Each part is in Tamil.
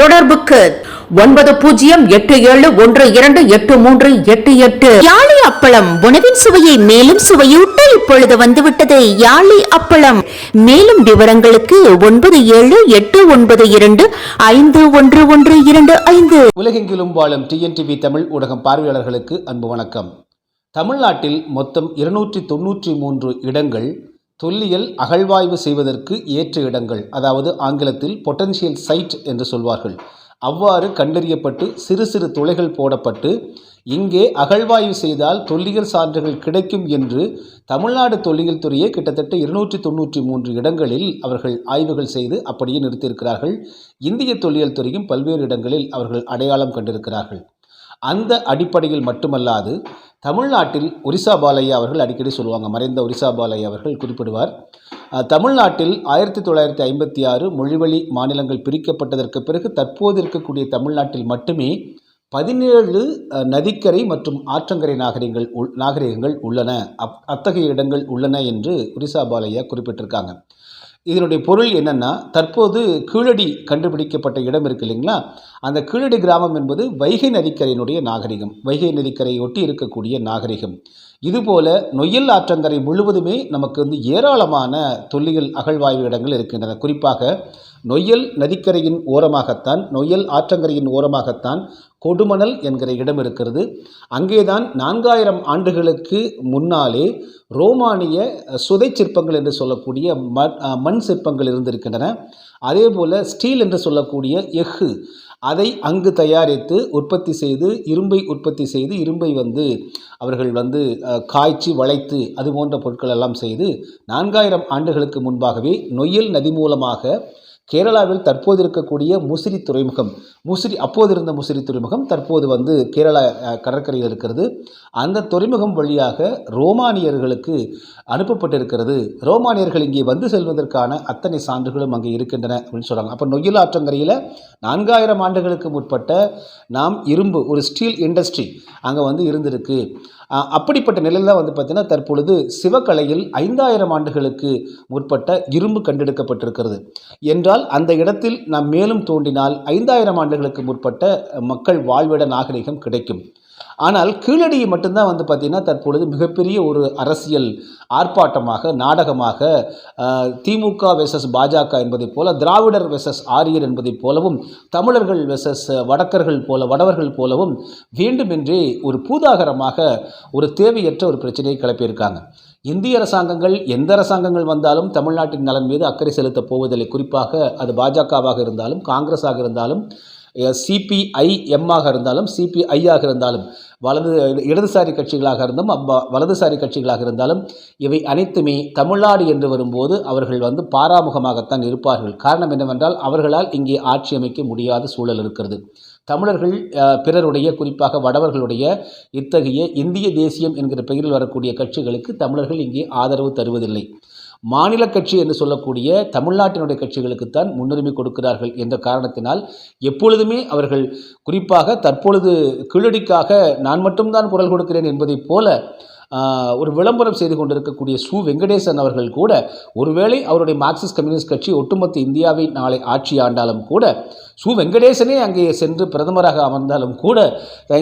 தொடர்புக்கு ஒன்பது பூஜ்ஜியம் எட்டு ஏழு ஒன்று இரண்டு எட்டு மூன்று எட்டு எட்டு. யாழி அப்பளம் உணவின் சுவையை மேலும் சுவையூட்ட இப்பொழுது வந்துவிட்டது. யாழி அப்பளம். மேலும் விவரங்களுக்கு ஒன்பது ஏழு எட்டு ஒன்பது இரண்டு ஐந்து ஒன்று ஒன்று இரண்டு ஐந்து. உலகெங்கிலும் வாழும் டிஎன்டிவி தமிழ் ஊடகம் பார்வையாளர்களுக்கு அன்பு வணக்கம். தமிழ்நாட்டில் மொத்தம் இருநூற்றி தொன்னூற்றி மூன்று இடங்கள் தொல்லியல் அகழ்வாய்வு செய்வதற்கு ஏற்ற இடங்கள் அதாவது ஆங்கிலத்தில் பொட்டன்ஷியல் சைட் என்று சொல்வார்கள். அவ்வாறு கண்டறியப்பட்டு சிறு சிறு துளைகள் போடப்பட்டு இங்கே அகழ்வாய்வு செய்தால் தொல்லியல் சான்றுகள் கிடைக்கும் என்று தமிழ்நாடு தொல்லியல் துறையே கிட்டத்தட்ட இருநூற்றி தொண்ணூற்றி மூன்று இடங்களில் அவர்கள் ஆய்வுகள் செய்து அப்படியே நிறுத்தியிருக்கிறார்கள். இந்திய தொல்லியல் துறையும் பல்வேறு இடங்களில் அவர்கள் அடையாளம் கண்டிருக்கிறார்கள். அந்த அடிப்படையில் மட்டுமல்லாது தமிழ்நாட்டில் ஒரிசா பாலையா அவர்கள் அடிக்கடி சொல்லுவாங்க. மறைந்த ஒரிசா பாலையா அவர்கள் குறிப்பிடுவார். தமிழ்நாட்டில் ஆயிரத்தி தொள்ளாயிரத்தி ஐம்பத்தி ஆறு மொழிவழி மாநிலங்கள் பிரிக்கப்பட்டதற்கு பிறகு தற்போது இருக்கக்கூடிய தமிழ்நாட்டில் மட்டுமே பதினேழு நதிக்கரை மற்றும் ஆற்றங்கரை நாகரிகங்கள் உள் நாகரிகங்கள் உள்ளன. அப் அத்தகைய இடங்கள் உள்ளன என்று ஒரிசா பாலையா குறிப்பிட்டிருக்காங்க. இதனுடைய பொருள் என்னென்னா தற்போது கீழடி கண்டுபிடிக்கப்பட்ட இடம் இருக்கு இல்லைங்களா? அந்த கீழடி கிராமம் என்பது வைகை நதிக்கரையினுடைய நாகரிகம். வைகை நதிக்கரையை ஒட்டி இருக்கக்கூடிய நாகரிகம். இதுபோல நொய்யல் ஆற்றங்கரை முழுவதுமே நமக்கு வந்து ஏராளமான தொல்லியல் அகழ்வாய்வு இடங்கள் இருக்கின்றன. குறிப்பாக நொய்யல் நதிக்கரையின் ஓரமாகத்தான் நொய்யல் ஆற்றங்கரையின் ஓரமாகத்தான் கொடுமணல் என்கிற இடம் இருக்கிறது. அங்கேதான் நான்காயிரம் ஆண்டுகளுக்கு முன்னாலே ரோமானிய சுதை சிற்பங்கள் என்று சொல்லக்கூடிய மண் மண் சிற்பங்கள் இருந்திருக்கின்றன. அதே போல் ஸ்டீல் என்று சொல்லக்கூடிய எஃகு அதை அங்கு தயாரித்து உற்பத்தி செய்து இரும்பை உற்பத்தி செய்து இரும்பை வந்து அவர்கள் வந்து காய்ச்சி வளைத்து அது போன்ற பொருட்கள் எல்லாம் செய்து நான்காயிரம் ஆண்டுகளுக்கு முன்பாகவே நொய்யல் நதி மூலமாக கேரளாவில் தற்போது இருக்கக்கூடிய முசிறி துறைமுகம் முசிறி அப்போது இருந்த முசிறி துறைமுகம் தற்போது வந்து கேரளா கடற்கரையில் இருக்கிறது. அந்த துறைமுகம் வழியாக ரோமானியர்களுக்கு அனுப்பப்பட்டிருக்கிறது. ரோமானியர்கள் இங்கே வந்து செல்வதற்கான அத்தனை சான்றுகளும் அங்கே இருக்கின்றன அப்படின்னு சொல்கிறாங்க அப்போ நொயில் ஆற்றங்கரையில் நான்காயிரம் ஆண்டுகளுக்கு முற்பட்ட நாம் இரும்பு ஒரு ஸ்டீல் இண்டஸ்ட்ரி அங்கே வந்து இருந்திருக்கு. அப்படிப்பட்ட நிலையில் தான் வந்து பார்த்தீங்கன்னா தற்பொழுது சிவகலையில் ஐந்தாயிரம் ஆண்டுகளுக்கு முற்பட்ட இரும்பு கண்டெடுக்கப்பட்டிருக்கிறது. என்றால் அந்த இடத்தில் நாம் மேலும் தோண்டினால் ஐந்தாயிரம் ஆண்டுகளுக்கு முற்பட்ட மக்கள் வாழ்விட நாகரிகம் கிடைக்கும். ஆனால் கீழடியை மட்டும்தான் வந்து பார்த்திங்கன்னா தற்பொழுது மிகப்பெரிய ஒரு அரசியல் ஆர்ப்பாட்டமாக நாடகமாக திமுக வெசஸ் பாஜக என்பதைப் போல திராவிடர் வெசஸ் ஆரியர் என்பதைப் போலவும் தமிழர்கள் வெசஸ் வடக்கர்கள் போல வடவர்கள் போலவும் வேண்டுமென்றே ஒரு பூதாகரமாக ஒரு தேவையற்ற ஒரு பிரச்சனையை கிளப்பியிருக்காங்க. இந்திய அரசாங்கங்கள் எந்த அரசாங்கங்கள் வந்தாலும் தமிழ்நாட்டின் நலன் மீது அக்கறை செலுத்தப் போவதில்லை. குறிப்பாக அது பாஜகவாக இருந்தாலும் காங்கிரஸாக இருந்தாலும் சிபிஐஎம் ஆக இருந்தாலும் சிபிஐயாக இருந்தாலும் வலது இடதுசாரி கட்சிகளாக இருந்தும் அப்ப- வலதுசாரி கட்சிகளாக இருந்தாலும் இவை அனைத்துமே தமிழ்நாடு என்று வரும்போது அவர்கள் வந்து பாராமுகமாகத்தான் இருப்பார்கள். காரணம் என்னவென்றால் அவர்களால் இங்கே ஆட்சி அமைக்க முடியாத சூழல் இருக்கிறது. தமிழர்கள் பிறருடைய குறிப்பாக வடவர்களுடைய இத்தகைய இந்திய தேசியம் என்கிற பெயரில் வரக்கூடிய கட்சிகளுக்கு தமிழர்கள் இங்கே ஆதரவு தருவதில்லை. மாநில கட்சி என்று சொல்லக்கூடிய தமிழ்நாட்டினுடைய கட்சிகளுக்குத்தான் முன்னுரிமை கொடுக்கிறார்கள் என்ற காரணத்தினால் எப்பொழுதுமே அவர்கள் குறிப்பாக தற்பொழுது கீழடிக்காக நான் மட்டும்தான் குரல் கொடுக்கிறேன் என்பதைப் போல ஒரு விளம்பரம் செய்து கொண்டிருக்கக்கூடிய சு. வெங்கடேசன் அவர்கள் கூட ஒருவேளை அவருடைய மார்க்சிஸ்ட் கம்யூனிஸ்ட் கட்சி ஒட்டுமொத்த இந்தியாவை நாளை ஆட்சி ஆண்டாலும் கூட சு வெங்கடேசனே அங்கே சென்று பிரதமராக அமர்ந்தாலும் கூட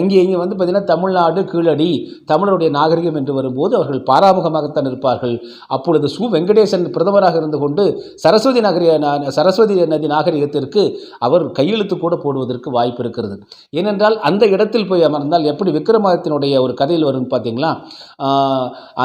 இங்கே இங்கே வந்து பார்த்திங்கன்னா தமிழ்நாடு கீழடி தமிழருடைய நாகரிகம் என்று வரும்போது அவர்கள் பாராமுகமாகத்தான் இருப்பார்கள். அப்பொழுது சு வெங்கடேசன் பிரதமராக இருந்து கொண்டு சரஸ்வதி நகரி சரஸ்வதி நதி நாகரிகத்திற்கு அவர் கையெழுத்து கூட போடுவதற்கு வாய்ப்பு இருக்கிறது. ஏனென்றால் அந்த இடத்தில் போய் அமர்ந்தால் எப்படி விக்ரமாதித்தினுடைய ஒரு கதையில் வரும் பார்த்தீங்களா?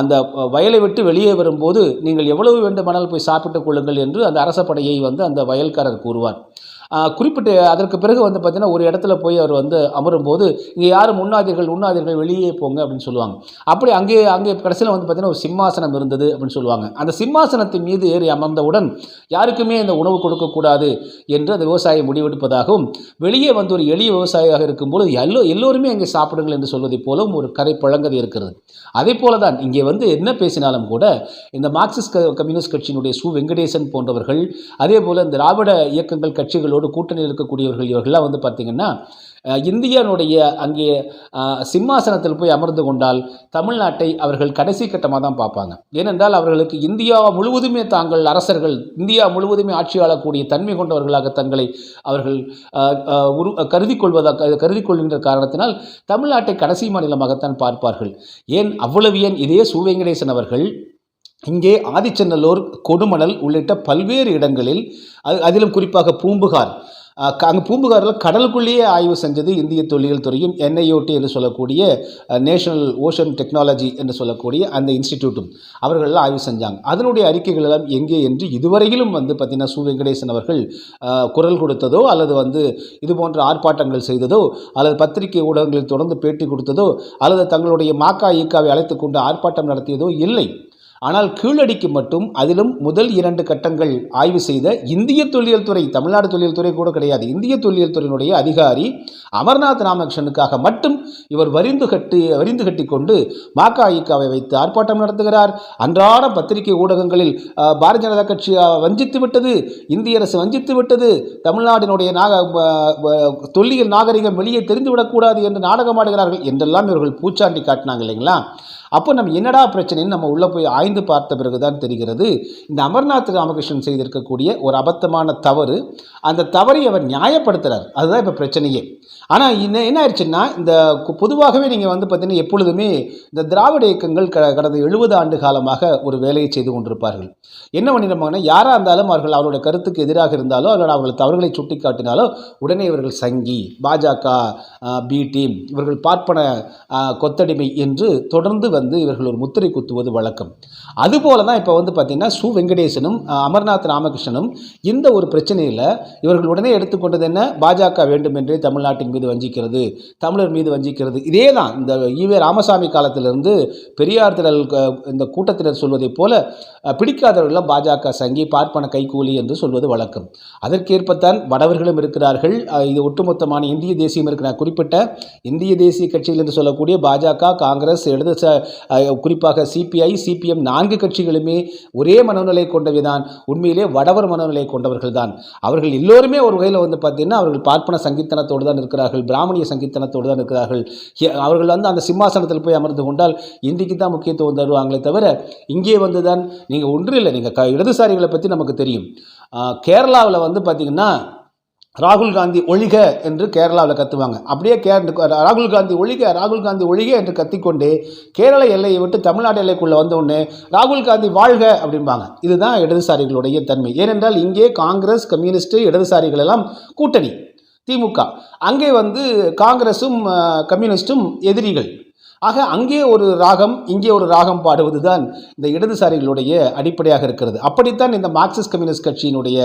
அந்த வயலை விட்டு வெளியே வரும்போது நீங்கள் எவ்வளவு வேண்டுமானால் போய் சாப்பிட்டுக் கொள்ளுங்கள் என்று அந்த அரச படையை வந்து அந்த வயல்காரர் கூறுவார். குறிப்பிட்டு அதற்கு பிறகு வந்து பார்த்தீங்கன்னா ஒரு இடத்துல போய் அவர் வந்து அமரும்போது இங்கே யாரும் உண்ணாதீர்கள் உண்ணாதீர்கள் வெளியே போங்க அப்படின்னு சொல்லுவாங்க. அப்படி அங்கே அங்கே கடைசியில் வந்து பார்த்தீங்கன்னா ஒரு சிம்மாசனம் இருந்தது அப்படின்னு சொல்லுவாங்க. அந்த சிம்மாசனத்தின் மீது ஏறி அமர்ந்தவுடன் யாருக்குமே இந்த உணவு கொடுக்கக்கூடாது என்று அந்த விவசாயி முடிவெடுப்பதாகவும் வெளியே வந்து ஒரு எளிய விவசாயியாக இருக்கும்போது எல்லோ எல்லோருமே அங்கே சாப்பிடுங்கள் என்று சொல்வதைப் போலவும் ஒரு கரை பழங்கதை இருக்கிறது. அதே போல தான் இங்கே வந்து என்ன பேசினாலும் கூட இந்த மார்க்சிஸ்ட் க- கம்யூனிஸ்ட் கட்சியினுடைய சு. வெங்கடேசன் போன்றவர்கள் அதே போல் இந்த திராவிட இயக்கங்கள் கட்சிகளோடு கூட்டணியில் இருக்கக்கூடியவர்கள் இவர்கள்லாம் வந்து பார்த்திங்கன்னா இந்தியனுடைய இந்தியானுடைய அங்கே சிம்மாசனத்தில் போய் அமர்ந்து கொண்டால் தமிழ்நாட்டை அவர்கள் கடைசி கட்டமாக தான் பார்ப்பாங்க. ஏனென்றால் அவர்களுக்கு இந்தியா முழுவதுமே தாங்கள் அரசர்கள் இந்தியா முழுவதுமே ஆட்சி ஆளக்கூடிய தன்மை கொண்டவர்களாக தங்களை அவர்கள் உரு கருதி கொள்வதாக கருதி கொள்கின்ற காரணத்தினால் தமிழ்நாட்டை கடைசி மாநிலமாகத்தான் பார்ப்பார்கள். ஏன் அவ்வளவு ஏன் இதே சு வெங்கடேசன் அவர்கள் இங்கே ஆதிச்சநல்லூர் கொடுமணல் உள்ளிட்ட பல்வேறு இடங்களில் அது அதிலும் குறிப்பாக பூம்புகார். அங்கே பூம்புகாரில் கடலுக்குள்ளேயே ஆய்வு செஞ்சது இந்திய தொல்லியல் துறையும் என்ஐஓடி என்று சொல்லக்கூடிய நேஷனல் ஓஷன் டெக்னாலஜி என்று சொல்லக்கூடிய அந்த இன்ஸ்டிடியூட்டும் அவர்களெல்லாம் ஆய்வு செஞ்சாங்க. அதனுடைய அறிக்கைகள் எல்லாம் எங்கே என்று இதுவரையிலும் வந்து பார்த்திங்கன்னா சு. வெங்கடேசன் அவர்கள் குரல் கொடுத்ததோ அல்லது வந்து இது போன்ற ஆர்ப்பாட்டங்கள் செய்ததோ அல்லது பத்திரிகை ஊடகங்களில் தொடர்ந்து பேட்டி கொடுத்ததோ அல்லது தங்களுடைய மாக்கா ஈக்காவை அழைத்து கொண்டு ஆர்ப்பாட்டம் நடத்தியதோ இல்லை. ஆனால் கீழடிக்கு மட்டும் அதிலும் முதல் இரண்டு கட்டங்கள் ஆய்வு செய்த இந்திய தொல்லியல் துறை தமிழ்நாடு தொல்லியல் துறை கூட கிடையாது. இந்திய தொல்லியல் துறையினுடைய அதிகாரி அமர்நாத் ராமகிருஷ்ணனுக்காக மட்டும் இவர் வரிந்து கட்டி வரிந்து கட்டி கொண்டு மாக்காயிக்காவை வைத்து ஆர்ப்பாட்டம் நடத்துகிறார். அன்றாட பத்திரிகை ஊடகங்களில் பாரதிய ஜனதா கட்சி வஞ்சித்து விட்டது. இந்திய அரசு வஞ்சித்து விட்டது. தமிழ்நாட்டினுடைய நாக தொல்லியல் நாகரிகம் வெளியே தெரிந்துவிடக்கூடாது என்று நாடகமாடுகிறார்கள் என்றெல்லாம் இவர்கள் பூச்சாண்டி காட்டினாங்க இல்லைங்களா? அப்போ நம்ம என்னடா பிரச்சனைன்னு நம்ம உள்ளே போய் ஆய்ந்து பார்த்த பிறகுதான் தெரிகிறது. இந்த அமர்நாத் ராமகிருஷ்ணன் செய்திருக்கக்கூடிய ஒரு அபத்தமான தவறு அந்த தவறை அவர் நியாயப்படுத்துகிறார் அதுதான் இப்போ பிரச்சனையே. ஆனால் இன்னும் என்ன ஆயிடுச்சுன்னா இந்த பொதுவாகவே நீங்கள் வந்து பார்த்தீங்கன்னா எப்பொழுதுமே இந்த திராவிட இயக்கங்கள் க கடந்த எழுபது ஆண்டு காலமாக ஒரு வேலையை செய்து கொண்டிருப்பார்கள். என்ன பண்ணிருப்பாங்கன்னா யாராக இருந்தாலும் அவர்கள் அவருடைய கருத்துக்கு எதிராக இருந்தாலோ அல்லது அவர்கள் தவறுகளை சுட்டிக்காட்டினாலோ உடனே இவர்கள் சங்கி பாஜக பி டீம் இவர்கள் பார்ப்பன கொத்தடிமை என்று தொடர்ந்து வந்து இவர்கள் ஒரு முத்திரை குத்துவது வழக்கம். அதுபோல தான் இப்போ வந்து பார்த்திங்கன்னா சு வெங்கடேசனும் அமர்நாத் ராமகிருஷ்ணனும் இந்த ஒரு பிரச்சனையில் இவர்கள் உடனே எடுத்துக்கொண்டது என்ன? பாஜக வேண்டும் என்றே தமிழ்நாட்டின் மீது வஞ்சிக்கிறது தமிழர் மீது வஞ்சிக்கிறது. இதே தான் இந்த ஈவே ராமசாமி காலத்திலிருந்து பெரியார் திரள் இந்த கூட்டத்தினர் சொல்வதைப் போல அஹ், பாஜக சங்கி பார்ப்பன கைகூலி என்று சொல்வது வழக்கம். அதற்கேற்பத்தான் வடவர்களும் இருக்கிறார்கள். இது ஒட்டுமொத்தமான இந்திய தேசியம் இருக்கிற குறிப்பிட்ட இந்திய தேசிய கட்சியில் என்று சொல்லக்கூடிய பாஜக காங்கிரஸ் இடது குறிப்பாக சிபிஐ சிபிஎம் நான்கு கட்சிகளுமே ஒரே மனநிலை கொண்டவைதான். உண்மையிலே வடவர் மனநிலை கொண்டவர்கள் தான் அவர்கள் எல்லோருமே ஒரு வகையில் வந்து பார்த்தீங்கன்னா அவர்கள் பார்ப்பன சங்கீத்தனத்தோடு தான் இருக்கிறார்கள் பிராமணிய சங்கீத்தனத்தோடு தான் இருக்கிறார்கள். அவர்கள் வந்து அந்த சிம்மாசனத்தில் போய் அமர்ந்து கொண்டால் இந்திக்கு தான் முக்கியத்துவம் தருவாங்களே தவிர இங்கே வந்து தான் நீங்கள் ஒன்றும் இல்லை. நீங்கள் க இடதுசாரிகளை பற்றி நமக்கு தெரியும். கேரளாவில் வந்து பார்த்திங்கன்னா ராகுல் காந்தி ஒழிக என்று கேரளாவில் கத்துவாங்க. அப்படியே கே ராகுல் காந்தி ஒழிக ராகுல் காந்தி ஒழிக என்று கத்திக்கொண்டு கேரள எல்லையை விட்டு தமிழ்நாடு எல்லைக்குள்ளே வந்தவுடனே ராகுல் காந்தி வாழ்க அப்படிம்பாங்க. இதுதான் இடதுசாரிகளுடைய தன்மை. ஏனென்றால் இங்கே காங்கிரஸ் கம்யூனிஸ்ட் இடதுசாரிகள் எல்லாம் கூட்டணி திமுக. அங்கே வந்து காங்கிரஸும் கம்யூனிஸ்ட்டும் கம்யூனிஸ்டும் எதிரிகள். ஆக அங்கே ஒரு ராகம் இங்கே ஒரு ராகம் பாடுவது தான் இந்த இடதுசாரிகளுடைய அடிப்படையாக இருக்கிறது. அப்படித்தான் இந்த மார்க்சிஸ்ட் கம்யூனிஸ்ட் கட்சியினுடைய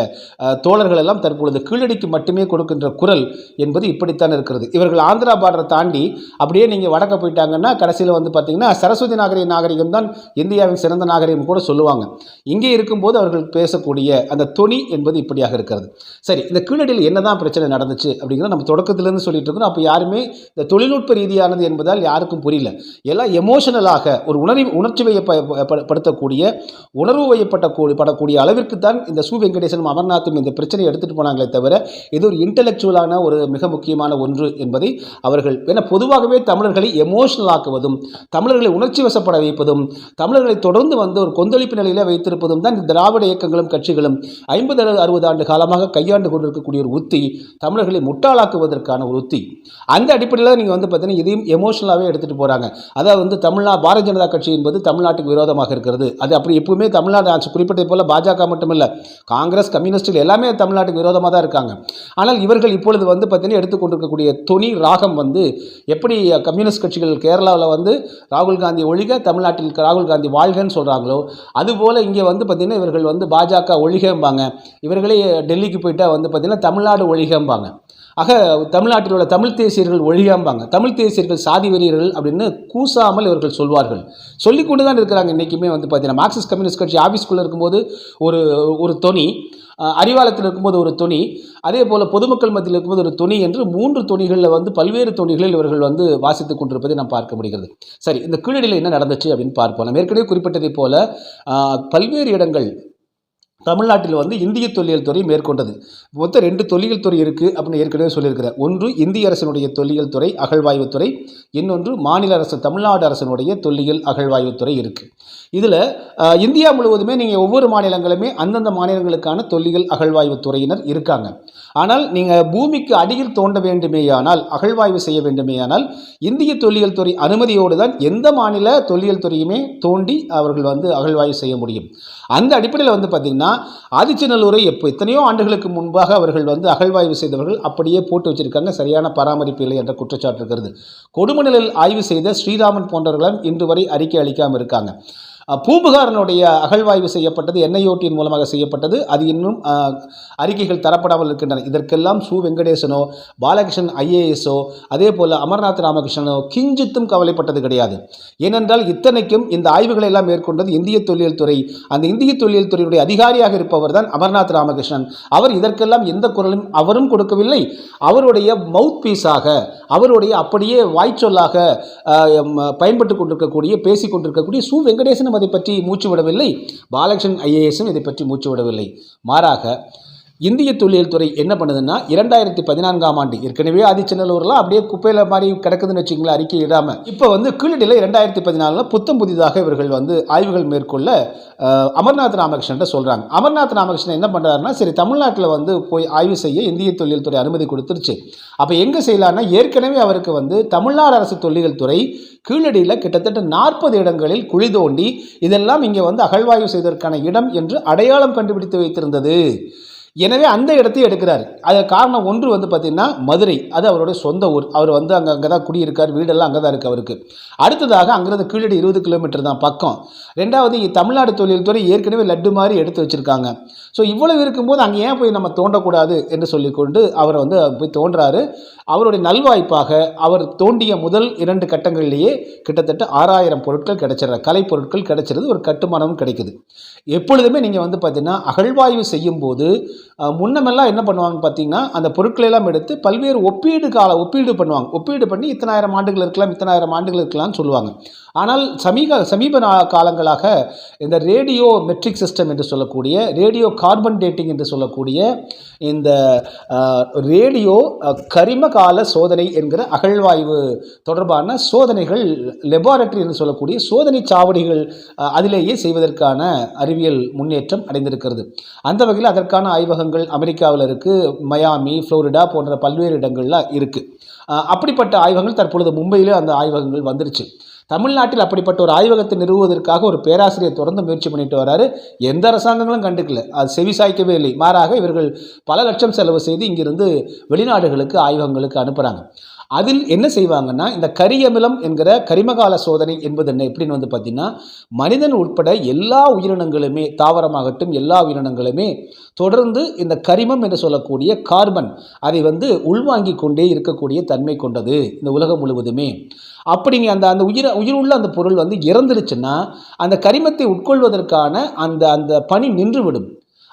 தோழர்கள் எல்லாம் தற்பொழுது கீழடிக்கு மட்டுமே கொடுக்கின்ற குரல் என்பது இப்படித்தான் இருக்கிறது. இவர்கள் ஆந்திரா பார்டரை தாண்டி அப்படியே நீங்கள் வடக்க போயிட்டாங்கன்னா கடைசியில் வந்து பார்த்தீங்கன்னா சரஸ்வதி நாகரிக நாகரிகம் தான் இந்தியாவின் சிறந்த நாகரிகம் கூட சொல்லுவாங்க. இங்கே இருக்கும்போது அவர்கள் பேசக்கூடிய அந்த தொனி என்பது இப்படியாக இருக்கிறது. சரி இந்த கீழடியில் என்னதான் பிரச்சனை நடந்துச்சு அப்படிங்கிறத நம்ம தொடக்கத்திலேருந்து சொல்லிட்டு இருக்கிறோம் அப்போ யாருமே இந்த தொழில்நுட்ப ரீதியானது என்பதால் யாருக்கும் புரியல. எல்லாம் எமோஷனலாக ஒரு உணர்வு உணர்ச்சி வயப்படுத்தக்கூடிய உணர்வு வயப்பட்ட படக்கூடிய அளவிற்கு தான் இந்த சு வெங்கடேசனும் அமர்நாத்தும் இந்த பிரச்சனையை எடுத்துகிட்டு போனாங்களே தவிர இது ஒரு இன்டலெக்சுவலான ஒரு மிக முக்கியமான ஒன்று என்பதை அவர்கள் ஏன்னா பொதுவாகவே தமிழர்களை எமோஷனலாக்குவதும் தமிழர்களை உணர்ச்சி வசப்பட வைப்பதும் தமிழர்களை தொடர்ந்து வந்து ஒரு கொந்தளிப்பு நிலையில் வைத்திருப்பதும் தான் இந்த திராவிட இயக்கங்களும் கட்சிகளும் ஐம்பது அறுபது ஆண்டு காலமாக கையாண்டு கொண்டிருக்கக்கூடிய ஒரு உத்தி தமிழர்களை முட்டாளாக்குவதற்கான ஒரு உத்தி. அந்த அடிப்படையில் நீங்கள் வந்து பார்த்தீங்கன்னா இதையும் எமோஷனலாகவே எடுத்துகிட்டு போகிறாங்க சொல்கிறாங்க அதாவது வந்து தமிழ்நா பாரதிய ஜனதா கட்சி என்பது தமிழ்நாட்டுக்கு விரோதமாக இருக்கிறது. அது அப்படி எப்பவுமே தமிழ்நாடு ஆட்சி குறிப்பிட்டது போல் பாஜக மட்டுமில்லை. காங்கிரஸ் கம்யூனிஸ்டுகள் எல்லாமே தமிழ்நாட்டுக்கு விரோதமாக தான் இருக்காங்க. ஆனால் இவர்கள் இப்பொழுது வந்து பார்த்தீங்கன்னா எடுத்துக்கொண்டிருக்கக்கூடிய தொனி ராகம் வந்து எப்படி கம்யூனிஸ்ட் கட்சிகள் கேரளாவில் வந்து ராகுல் காந்தி ஒழிக தமிழ்நாட்டில் ராகுல் காந்தி வாழ்கன்னு சொல்கிறாங்களோ அதுபோல் இங்கே வந்து பார்த்திங்கன்னா இவர்கள் வந்து பாஜக ஒழிகம்பாங்க. இவர்களே டெல்லிக்கு போயிட்டால் வந்து பார்த்திங்கன்னா தமிழ்நாடு ஒழிகம்பாங்க. ஆக தமிழ்நாட்டில் உள்ள தமிழ் தேசியர்கள் ஒழியாம்பாங்க. தமிழ் தேசியர்கள் சாதி வெறியர்கள் அப்படின்னு கூசாமல் இவர்கள் சொல்வார்கள். சொல்லிக்கொண்டு தான் இருக்கிறாங்க இன்றைக்குமே வந்து பார்த்தீங்கன்னா மார்க்சிஸ்ட் கம்யூனிஸ்ட் கட்சி ஆஃபீஸ்க்குள்ளே இருக்கும்போது ஒரு ஒரு தொனி அறிவாளத்தில் இருக்கும்போது ஒரு துணி அதே போல் பொதுமக்கள் மத்தியில் இருக்கும்போது ஒரு துணி என்று மூன்று துணிகளில் வந்து பல்வேறு துணிகளில் இவர்கள் வந்து வாசித்துக் கொண்டிருப்பதை நாம் பார்க்க முடிகிறது. சரி இந்த கீழடியில் என்ன நடந்துச்சு அப்படின்னு பார்ப்போம். நம்ம ஏற்கனவே குறிப்பிட்டதைப் போல பல்வேறு இடங்கள் தமிழ்நாட்டில் வந்து இந்திய தொல்லியல் துறை மேற்கொண்டது. மொத்தம் ரெண்டு தொல்லியல் துறை இருக்குது அப்படின்னு ஏற்கனவே சொல்லியிருக்கிறேன் ஒன்று இந்திய அரசினுடைய தொல்லியல் துறை அகழ்வாய்வுத்துறை இன்னொன்று மாநில அரசு தமிழ்நாடு அரசினுடைய தொல்லியல் அகழ்வாய்வுத்துறை இருக்குது இதில் இந்தியா முழுவதுமே நீங்கள் ஒவ்வொரு மாநிலங்களுமே அந்தந்த மாநிலங்களுக்கான தொல்லியல் அகழ்வாய்வு துறையினர் இருக்காங்க. ஆனால் நீங்கள் பூமிக்கு அடியில் தோண்ட வேண்டுமேயானால் அகழ்வாய்வு செய்ய வேண்டுமேயானால் இந்திய தொல்லியல் துறை அனுமதியோடு தான் எந்த மாநில தொல்லியல் துறையுமே தோண்டி அவர்கள் வந்து அகழ்வாய்வு செய்ய முடியும். அந்த அடிப்படையில் வந்து பார்த்திங்கன்னா ஆதிச்சநல்லூரை எப்போ எத்தனையோ ஆண்டுகளுக்கு முன்பாக அவர்கள் வந்து அகழ்வாய்வு செய்தவர்கள் அப்படியே போட்டு வச்சிருக்காங்க. சரியான பராமரிப்பு இல்லை என்ற குற்றச்சாட்டு இருக்கிறது. கொடுமணலில் ஆய்வு செய்த ஸ்ரீராமன் போன்றவர்களும் இன்று வரை அறிக்கை அளிக்காமல் இருக்காங்க. பூம்புகாரனுடைய அகழ்வாய்வு செய்யப்பட்டது என்ஐஓடியின் மூலமாக செய்யப்பட்டது. அது இன்னும் அறிக்கைகள் தரப்படாமல் இருக்கின்றன. இதற்கெல்லாம் சு வெங்கடேசனோ பாலகிருஷ்ணன் ஐஏஎஸோ அதே போல் அமர்நாத் ராமகிருஷ்ணனோ கிஞ்சித்தும் கவலைப்பட்டது கிடையாது. ஏனென்றால் இத்தனைக்கும் இந்த ஆய்வுகளை எல்லாம் மேற்கொண்டது இந்திய தொழில் துறை. அந்த இந்திய தொழில் துறையுடைய அதிகாரியாக இருப்பவர் தான் அமர்நாத் ராமகிருஷ்ணன். அவர் இதற்கெல்லாம் எந்த குரலும் அவரும் கொடுக்கவில்லை. அவருடைய மவுத் பீஸாக அவருடைய அப்படியே வாய்ச்சொல்லாக பயன்பட்டு கொண்டிருக்கக்கூடிய பேசி கொண்டிருக்கக்கூடிய சு வெங்கடேசன் அதை பற்றி மூச்சு விடவில்லை பாலகிருஷ்ணன் ஐஏஎஸும் இதை பற்றி மூச்சு விடவில்லை மாறாக இந்திய தொல்லியல் துறை என்ன பண்ணுதுன்னா இரண்டாயிரத்தி பதினான்காம் ஆண்டு ஏற்கனவே ஆதிச்சநல்லூர்லாம் அப்படியே குப்பையில் மாதிரி கிடக்குதுன்னு வச்சுங்களேன் அறிக்கை இடாமல் இப்போ வந்து கீழடியில் இரண்டாயிரத்தி பதினாலில் புத்தம் புதிதாக இவர்கள் வந்து ஆய்வுகள் மேற்கொள்ள அமர்நாத் ராமகிருஷ்ணன் சொல்கிறாங்க அமர்நாத் ராமகிருஷ்ணன் என்ன பண்ணுறாருன்னா சரி தமிழ்நாட்டில் வந்து போய் ஆய்வு செய்ய இந்திய தொழில்துறை துறை அனுமதி கொடுத்துருச்சு. அப்போ எங்கே செய்யலான்னா ஏற்கனவே அவருக்கு வந்து தமிழ்நாடு அரசு தொல்லியல் துறை கீழடியில் கிட்டத்தட்ட நாற்பது இடங்களில் குழி தோண்டி இதெல்லாம் இங்கே வந்து அகழ்வாய்வு செய்வதற்கான இடம் என்று அடையாளம் கண்டுபிடித்து வைத்திருந்தது. எனவே அந்த இடத்தை எடுக்கிறார். அது காரணம் ஒன்று வந்து பார்த்திங்கன்னா மதுரை. அது அவருடைய சொந்த ஊர். அவர் வந்து அங்கே அங்கே தான் குடியிருக்கார். வீடெல்லாம் அங்கே தான் இருக்குது அவருக்கு. அடுத்ததாக அங்கேருந்து கீழடி இருபது கிலோமீட்டர் தான் பக்கம். ரெண்டாவது தமிழ்நாடு தொழில்துறை ஏற்கனவே லட்டு மாதிரி எடுத்து வச்சுருக்காங்க. ஸோ இவ்வளவு இருக்கும்போது அங்கே ஏன் போய் நம்ம தோண்டக்கூடாது என்று சொல்லிக்கொண்டு அவர் வந்து போய் தோன்றாரு. அவருடைய நல்வாய்ப்பாக அவர் தோண்டிய முதல் இரண்டு கட்டங்களிலேயே கிட்டத்தட்ட ஆறாயிரம் பொருட்கள் கிடைச்சிடுற கலைப்பொருட்கள் கிடைச்சிருது. ஒரு கட்டுமானமும் கிடைக்குது. எப்பொழுதுமே நீங்கள் வந்து பார்த்தீங்கன்னா அகழ்வாய்வு செய்யும்போது முன்னமெல்லாம் என்ன பண்ணுவாங்க பார்த்தீங்கன்னா அந்த பொருட்களை எல்லாம் எடுத்து பல்வேறு ஒப்பீடு கால ஒப்பீடு பண்ணுவாங்க. ஒப்பீடு பண்ணி இத்தனாயிரம் ஆண்டுகள் இருக்கலாம் இத்தனாயிரம் ஆண்டுகள் இருக்கலாம்னு சொல்லுவாங்க. ஆனால் சமீக சமீப காலங்களாக இந்த ரேடியோ மெட்ரிக் சிஸ்டம் என்று சொல்லக்கூடிய ரேடியோ கார்பன் டேட்டிங் என்று சொல்லக்கூடிய இந்த ரேடியோ கரிமகால கரிம கால சோதனை என்கிற அகழ்வாய்வு தொடர்பான சோதனைகள் லெபார்டரி என்று சொல்லக்கூடிய சோதனை சாவடிகள் அதிலேயே செய்வதற்கான அறிவியல் முன்னேற்றம் அடைந்திருக்கிறது. அந்த வகையில் அதற்கான ஆய்வகங்கள் அமெரிக்காவில் இருக்குது மயாமி ஃப்ளோரிடா போன்ற பல்வேறு இடங்களில் இருக்குது அப்படிப்பட்ட ஆய்வகங்கள் தற்பொழுது மும்பையிலே அந்த ஆய்வகங்கள் வந்துருச்சு. தமிழ்நாட்டில் அப்படிப்பட்ட ஒரு ஆய்வகத்தை நிறுவுவதற்காக ஒரு பேராசிரியர் தொடர்ந்து முயற்சி பண்ணிட்டு வராரு. எந்த அரசாங்கங்களும் கண்டுக்கல. அது செவிசாய்க்கவே இல்லை. மாறாக இவர்கள் பல லட்சம் செலவு செய்து இங்கிருந்து வெளிநாடுகளுக்கு ஆய்வகங்களுக்கு அனுப்புகிறாங்க அதில் என்ன செய்வாங்கன்னா இந்த கரியமிலம் என்கிற கரிமகால சோதனை என்பது என்ன? எப்படின்னு வந்து பார்த்தீங்கன்னா மனிதன் உட்பட எல்லா உயிரினங்களுமே தாவரமாகட்டும் எல்லா உயிரினங்களுமே தொடர்ந்து இந்த கரிமம் என்று சொல்லக்கூடிய கார்பன் அதை வந்து உள்வாங்கி கொண்டே இருக்கக்கூடிய தன்மை கொண்டது இந்த உலகம் முழுவதுமே. அப்படிங்க அந்த அந்த உயிர் உயிர் உள்ள அந்த பொருள் வந்து இறந்துருச்சுன்னா அந்த கரிமத்தை உட்கொள்வதற்கான அந்த அந்த பனி நின்றுவிடும்.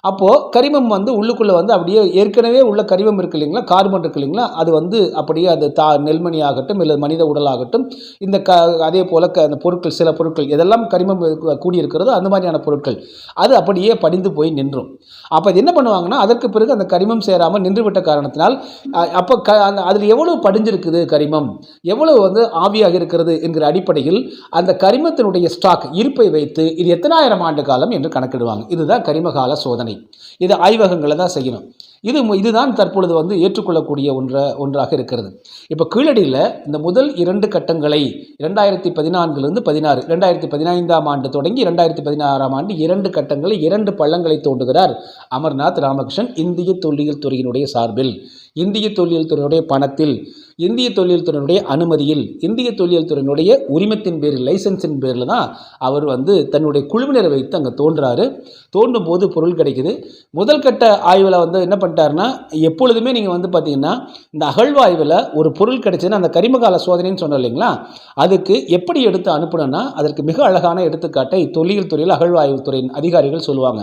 அப்போது கரிமம் வந்து உள்ளுக்குள்ளே வந்து அப்படியே ஏற்கனவே உள்ள கரிமம் இருக்கு இல்லைங்களா? கார்பன் இருக்கு இல்லைங்களா? அது வந்து அப்படியே அது தா நெல்மணி ஆகட்டும் இல்லை மனித உடலாகட்டும் இந்த க அதே போல் க அந்த பொருட்கள் சில பொருட்கள் எதெல்லாம் கரிமம் கூடியிருக்கிறதோ அந்த மாதிரியான பொருட்கள் அது அப்படியே படிந்து போய் நின்றும். அப்போ அது என்ன பண்ணுவாங்கன்னா அதற்கு பிறகு அந்த கரிமம் சேராமல் நின்றுவிட்ட காரணத்தினால் அப்போ க அந்த அதில் எவ்வளோ படிஞ்சிருக்குது கரிமம்? எவ்வளவு வந்து ஆவியாக இருக்கிறது என்கிற அடிப்படையில் அந்த கரிமத்தினுடைய ஸ்டாக் இருப்பை வைத்து இது எத்தனாயிரம் ஆண்டு காலம் என்று கணக்கிடுவாங்க. இதுதான் கரிமகால சோதனை. இது ஆய்வகங்களை தான் செய்யணும். இது இதுதான் தற்பொழுது வந்து ஏற்றுக்கொள்ளக்கூடிய ஒன்ற ஒன்றாக இருக்கிறது. இப்போ கீழடியில் இந்த முதல் இரண்டு கட்டங்களை இரண்டாயிரத்தி பதினான்கிலிருந்து பதினாறு ரெண்டாயிரத்தி பதினைந்தாம் ஆண்டு தொடங்கி இரண்டாயிரத்தி பதினாறாம் ஆண்டு இரண்டு கட்டங்களை இரண்டு பள்ளங்களை தோண்டுகிறார் அமர்நாத் ராமகிருஷ்ணன் இந்திய தொல்லியல் துறையினுடைய சார்பில். இந்திய தொல்லியல் துறையினுடைய பணத்தில் இந்திய தொழில்துறையினுடைய அனுமதியில் இந்திய தொல்லியல் துறையினுடைய உரிமத்தின் பேரில் லைசன்ஸின் பேரில் தான் அவர் வந்து தன்னுடைய குழுவினரை வைத்து அங்கே தோன்றாரு. தோன்றும் போது பொருள் கிடைக்குது. முதல் கட்ட ஆய்வில் வந்து என்ன பண்ணிட்டாருன்னா எப்பொழுதுமே நீங்கள் வந்து பார்த்தீங்கன்னா இந்த அகழ்வாய்வில் ஒரு பொருள் கிடைச்சதுன்னா அந்த கரிமகால சோதனைன்னு சொன்னோம் இல்லைங்களா? அதுக்கு எப்படி எடுத்து அனுப்பணும்னா அதற்கு மிக அழகான எடுத்துக்காட்டை தொல்லியல் துறையில் அகழ்வாய்வு துறையின் அதிகாரிகள் சொல்லுவாங்க.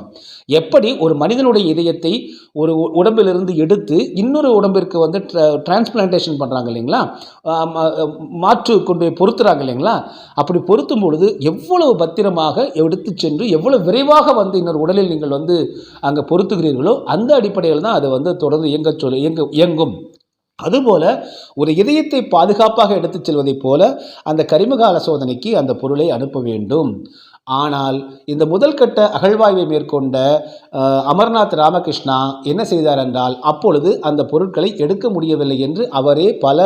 எப்படி ஒரு மனிதனுடைய இதயத்தை ஒரு உடம்பிலிருந்து எடுத்து இன்னொரு உடம்பிற்கு வந்து டிரான்ஸ்பிளான்டேஷன் பண்ணுறாங்க இல்லைங்களா? மாற்று கொண்டு போய் பொருத்துறாங்க இல்லைங்களா? அப்படி பொருத்தும் பொழுது எவ்வளவு பத்திரமாக எடுத்து சென்று எவ்வளவு விரைவாக வந்து இன்னொரு உடலில் நீங்கள் வந்து அங்கே பொருத்துகிறீர்களோ அந்த அடிப்படையில் தான் அது வந்து தொடர்ந்து இயங்க சொல்ல இயங்க இயங்கும். அதுபோல ஒரு இதயத்தை பாதுகாப்பாக எடுத்துச் செல்வதைப் போல அந்த கரிமகால சோதனைக்கு அந்த பொருளை அனுப்ப வேண்டும். ஆனால் இந்த முதல் கட்ட அகழ்வாய்வை மேற்கொண்ட அமர்நாத் ராமகிருஷ்ணா என்ன செய்தார் என்றால் அப்பொழுது அந்த பொருட்களை எடுக்க முடியவில்லை என்று அவரே பல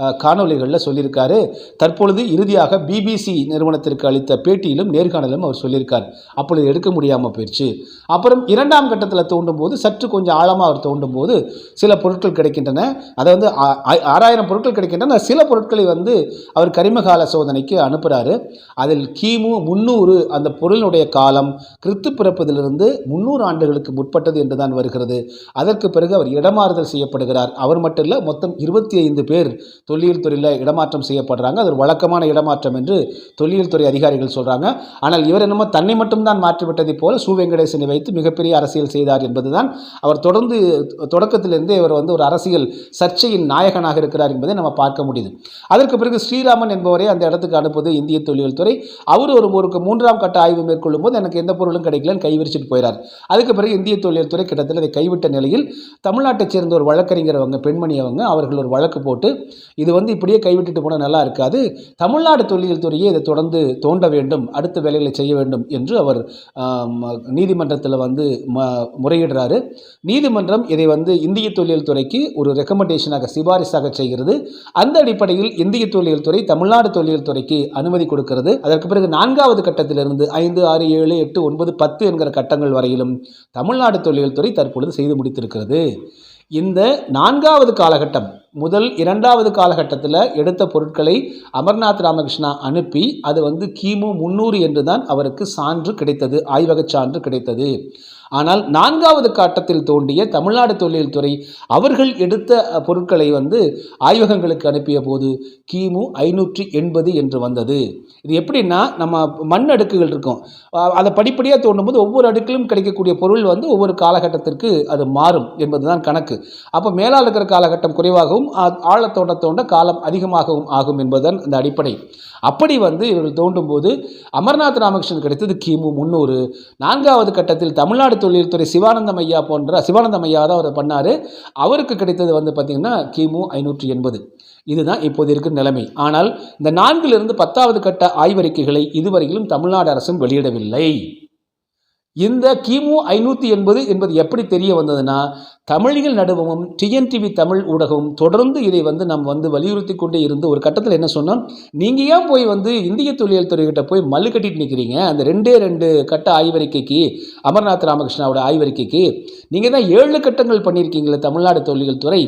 காணொலிகளில் காணொளிகளில் சொல்லியிருக்காரு. தற்பொழுது இறுதியாக பிபிசி நிறுவனத்திற்கு அளித்த பேட்டியிலும் நேர்காணலும் அவர் சொல்லியிருக்கார். அப்பொழுது எடுக்க முடியாமல் போயிடுச்சு அப்புறம் இரண்டாம் கட்டத்தில் தோண்டும் போது சற்று கொஞ்சம் ஆழமாக அவர் தோண்டும் போது சில பொருட்கள் கிடைக்கின்றன. அதை வந்து ஆ- ஆறாயிரம் பொருட்கள் கிடைக்கின்றன. சில பொருட்களை வந்து அவர் கரிமகால சோதனைக்கு அனுப்புகிறாரு அதில் கிமு முந்நூறு அந்த பொருளினுடைய காலம் கிறித்து பிறப்பதிலிருந்து முன்னூறு ஆண்டுகளுக்கு முற்பட்டது என்று தான் வருகிறது. அதற்கு பிறகு அவர் இடமாறுதல் செய்யப்படுகிறார். அவர் மட்டும் இல்லை மொத்தம் இருபத்தி ஐந்து பேர் தொல்லியல் துறையில் இடமாற்றம் செய்யப்படுறாங்க. அது ஒரு வழக்கமான இடமாற்றம் என்று தொல்லியல் துறை அதிகாரிகள் சொல்கிறாங்க ஆனால் இவர் என்னமோ தன்னை மட்டும்தான் மாற்றிவிட்டதைப் போல சு. வெங்கடேசனை வைத்து மிகப்பெரிய அரசியல் செய்தார் என்பதுதான் அவர் தொடர்ந்து தொடக்கத்திலிருந்தே இவர் வந்து ஒரு அரசியல் சர்ச்சையின் நாயகனாக இருக்கிறார் என்பதை நம்ம பார்க்க முடியுது. அதற்கு பிறகு ஸ்ரீராமன் என்பவரை அந்த இடத்துக்கு அனுப்புவது இந்திய தொழில்துறை அவர் ஒரு ஒரு மூன்றாம் கட்ட ஆய்வு மேற்கொள்ளும் போது எனக்கு எந்த பொருளும் கிடைக்கலன்னு கைவிரிச்சிட்டு போயிறார். அதுக்கு பிறகு இந்திய தொழில்துறை கிட்டத்தட்ட அதை கைவிட்ட நிலையில் தமிழ்நாட்டைச் சேர்ந்த ஒரு வழக்கறிஞர் அவங்க பெண்மணி அவங்க அவர்கள் ஒரு வழக்கு போட்டு இது வந்து இப்படியே கைவிட்டுட்டு போனால் நல்லா இருக்காது. தமிழ்நாடு தொல்லியல் துறையே இதை தொடர்ந்து தோண்ட வேண்டும் அடுத்த வேலைகளை செய்ய வேண்டும் என்று அவர் நீதிமன்றத்தில் வந்து முறையிடுறாரு. நீதிமன்றம் இதை வந்து இந்திய தொல்லியல் துறைக்கு ஒரு ரெக்கமெண்டேஷனாக சிபாரிசாக செய்கிறது. அந்த அடிப்படையில் இந்திய தொல்லியல் துறை தமிழ்நாடு தொல்லியல் துறைக்கு அனுமதி கொடுக்கிறது. அதற்கு பிறகு நான்காவது கட்ட கட்டத்திலிருந்து ஐந்து ஆறு ஏழு எட்டு ஒன்பது பத்து என்கிற கட்டங்கள் வரையிலும் தமிழ்நாடு தொல்லியல் துறை தற்பொழுது செய்து முடித்திருக்கிறது. இந்த நான்காவது காலகட்டம் முதல் இரண்டாவது காலகட்டத்தில் எடுத்த பொருட்களை அமர்நாத் ராமகிருஷ்ணா அனுப்பி அது வந்து கிமு முந்நூறு என்று தான் அவருக்கு சான்று கிடைத்தது ஆய்வகச் சான்று கிடைத்தது. ஆனால் நான்காவது காட்டத்தில் தோண்டிய தமிழ்நாடு தொழில்துறை துறை அவர்கள் எடுத்த பொருட்களை வந்து ஆய்வகங்களுக்கு அனுப்பிய போது கிமு ஐநூற்றி எண்பது என்று வந்தது. இது எப்படின்னா நம்ம மண் அடுக்குகள் இருக்கும். அதை படிப்படியாக தோண்டும்போது ஒவ்வொரு அடுக்கிலும் கிடைக்கக்கூடிய பொருள் வந்து ஒவ்வொரு காலகட்டத்திற்கு அது மாறும் என்பதுதான் கணக்கு. அப்போ மேலால் இருக்கிற காலகட்டம் குறைவாகவும் ஆ- ஆழ தோண்ட தோண்ட காலம் அதிகமாகவும் ஆகும் என்பதுதான் இந்த அடிப்படை. அப்படி வந்து இவர்கள் தோண்டும் போது அமர்நாத் ராமகிருஷ்ணன் கிடைத்தது கிமு முந்நூறு. நான்காவது கட்டத்தில் தமிழ்நாடு தொழில்துறை சிவானந்தம் ஐயா போன்ற சிவானந்தம் ஐயா தான் அவர் பண்ணார். அவருக்கு கிடைத்தது வந்து பார்த்திங்கன்னா கிமு ஐநூற்றி எண்பது. இதுதான் இப்போது இருக்கிற நிலைமை. ஆனால் இந்த நான்கிலிருந்து பத்தாவது கட்ட ஆய்வறிக்கைகளை இதுவரையிலும் தமிழ்நாடு அரசும் வெளியிடவில்லை. இந்த கிமு ஐநூற்றி எண்பது என்பது எப்படி தெரிய வந்ததுன்னா தமிழிகள் நடுவமும் டிஎன்டிவி தமிழ் ஊடகமும் தொடர்ந்து இதை வந்து நம்ம வந்து வலியுறுத்தி கொண்டே இருந்து ஒரு கட்டத்தில் என்ன சொன்னோம்? நீங்கள் ஏன் போய் வந்து இந்திய தொழில் துறைகிட்ட போய் மல்லு கட்டிட்டு நிற்கிறீங்க அந்த ரெண்டே ரெண்டு கட்ட ஆய்வறிக்கைக்கு அமர்நாத் ராமகிருஷ்ணாவோட ஆய்வறிக்கைக்கு நீங்கள் தான் ஏழு கட்டங்கள் பண்ணியிருக்கீங்களே தமிழ்நாடு தொழில்கள் துறை.